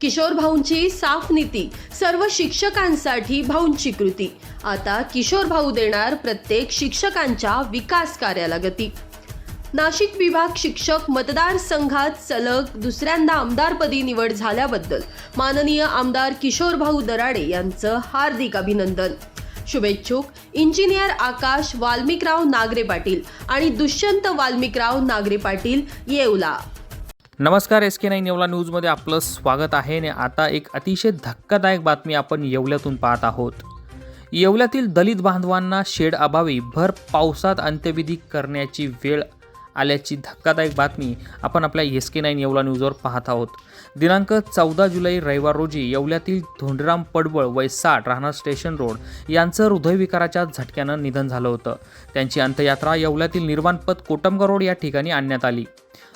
किशोर भाऊंची साफ नीती सर्व शिक्षकांसाठी भाऊंची कृती. आता किशोर भाऊ देणार प्रत्येक शिक्षकांच्या विकास कार्याला गती नाशिक विभाग शिक्षक मतदारसंघात सलग दुसऱ्यांदा आमदारपदी निवड झाल्याबद्दल माननीय आमदार किशोर भाऊ दराडे यांचं हार्दिक अभिनंदन. शुभेच्छुक इंजिनियर आकाश वाल्मिकराव नागरे पाटील आणि दुष्यंत वाल्मिकराव नागरे पाटील येवला नमस्कार एस के नाईन येवला न्यूजमध्ये आपलं स्वागत आहे आणि आता एक अतिशय धक्कादायक बातमी आपण येवल्यातून पाहत आहोत. येवल्यातील दलित बांधवांना शेड अभावी भर पावसात अंत्यविधी करण्याची वेळ आल्याची धक्कादायक बातमी आपण आपल्या एस के नाईन येवला न्यूजवर पाहत आहोत. दिनांक चौदा जुलै रविवार रोजी येवल्यातील धोंडराम पडवळ वय साठ राहणार स्टेशन रोड यांचं हृदयविकाराच्या झटक्यानं निधन झालं होतं. त्यांची अंत्ययात्रा येवल्यातील निर्माणपद कोटमगाव रोड या ठिकाणी आणण्यात आली.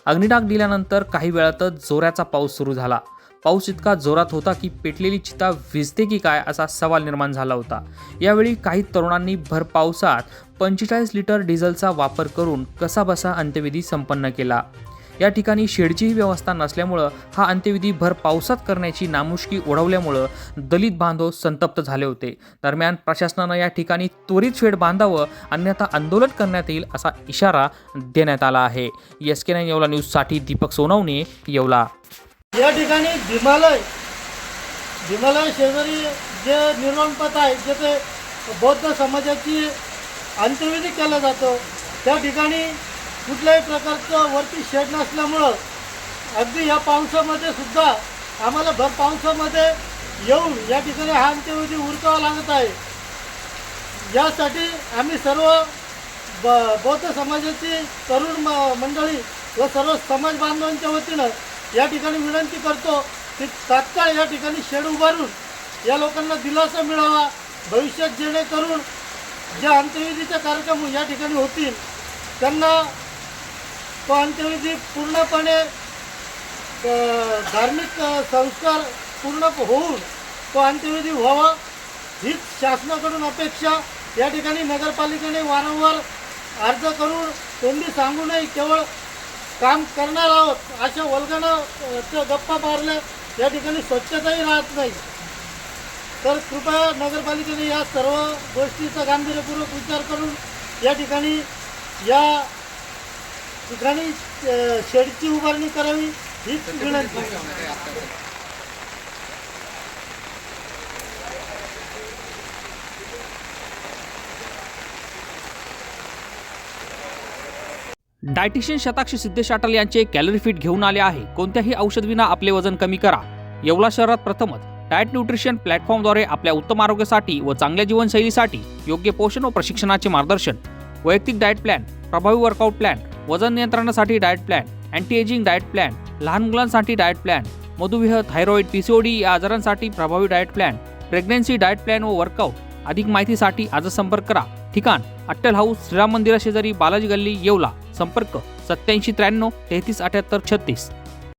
अग्निडाग दिल्यानंतर काही वेळातच जोराचा पाऊस सुरू झाला. पाऊस इतका जोरात होता की पेटलेली चिता विजते की काय असा सवाल निर्माण झाला होता. यावेळी काही तरुणांनी भर पावसात पंचेचाळीस लिटर डिझेलचा वापर करून कसाबसा अंत्यविधी संपन्न केला. या ठिकाणी शेडचीही व्यवस्था नसल्यामुळं हा अंत्यविधी भर पावसात करण्याची नामुष्की ओढवल्यामुळं दलित बांधव संतप्त झाले होते. दरम्यान प्रशासनानं या ठिकाणी त्वरित शेड बांधावं अन्यथा आंदोलन करण्यात येईल असा इशारा देण्यात आला आहे. एस के नाईन येवला न्यूजसाठी दीपक सोनवणे येवला. या ठिकाणी भीमालय. भीमालय शेजारी जे निर्माणपथ आहे जेथे बौद्ध समाजाची अंत्यविधी केला जातो त्या ठिकाणी कुठल्याही प्रकारचं वरती शेड नसल्यामुळं अगदी या पावसामध्ये सुद्धा आम्हाला भर पावसामध्ये येऊन या ठिकाणी हा अंत्यविधी उरकावा लागत आहे. यासाठी आम्ही सर्व ब बौद्ध समाजाची तरुण म मंडळी व सर्व समाज बांधवांच्या वतीनं या ठिकाणी विनंती करतो की तात्काळ या ठिकाणी शेड उभारून या लोकांना दिलासा मिळावा. भविष्यात जेणेकरून ज्या अंत्यविधीचे कार्यक्रम या ठिकाणी होतील त्यांना तो अंत्यविधी पूर्णपणे धार्मिक संस्कार पूर्ण होऊन तो अंत्यविधी व्हावा हीच शासनाकडून अपेक्षा. या ठिकाणी नगरपालिकेने वारंवार अर्ज करून तोंडी सांगू नये केवळ काम करणार आहोत अशा वल्गना त्या गप्पा मारल्या या ठिकाणी स्वच्छताही राहत नाही. तर कृपया नगरपालिकेने या सर्व गोष्टीचा गांभीर्यपूर्वक विचार करून या ठिकाणी या ठिकाणी शेडची उभारणी करावी हीच विनंती. डायटिशियन शताक्षी सिद्धेश अटल यांचे कॅलरी फिट घेऊन आले आहे. कोणत्याही औषधविना आपले वजन कमी करा. येवला शहरात प्रथमच डायट न्यूट्रिशन प्लॅटफॉर्मद्वारे आपल्या उत्तम आरोग्यासाठी व चांगल्या जीवनशैलीसाठी योग्य पोषण व प्रशिक्षणाचे मार्गदर्शन वैयक्तिक डाएट प्लॅन प्रभावी वर्कआउट प्लॅन वजन नियंत्रणासाठी diet plan anti ageing diet plan लहान मुलांसाठी डाएट प्लॅन मधुमेह थायरॉइड पीसीओडी या आजारांसाठी प्रभावी diet plan pregnancy diet plan व वर्कआउट. अधिक माहितीसाठी आजच संपर्क करा. ठिकाण अट्टल हाऊस श्रीराम मंदिराशेजारी बालाजी गल्ली येवला. संपर्क सत्याऐंशी त्र्याण्णव तेहतीस अठ्याहत्तर छत्तीस.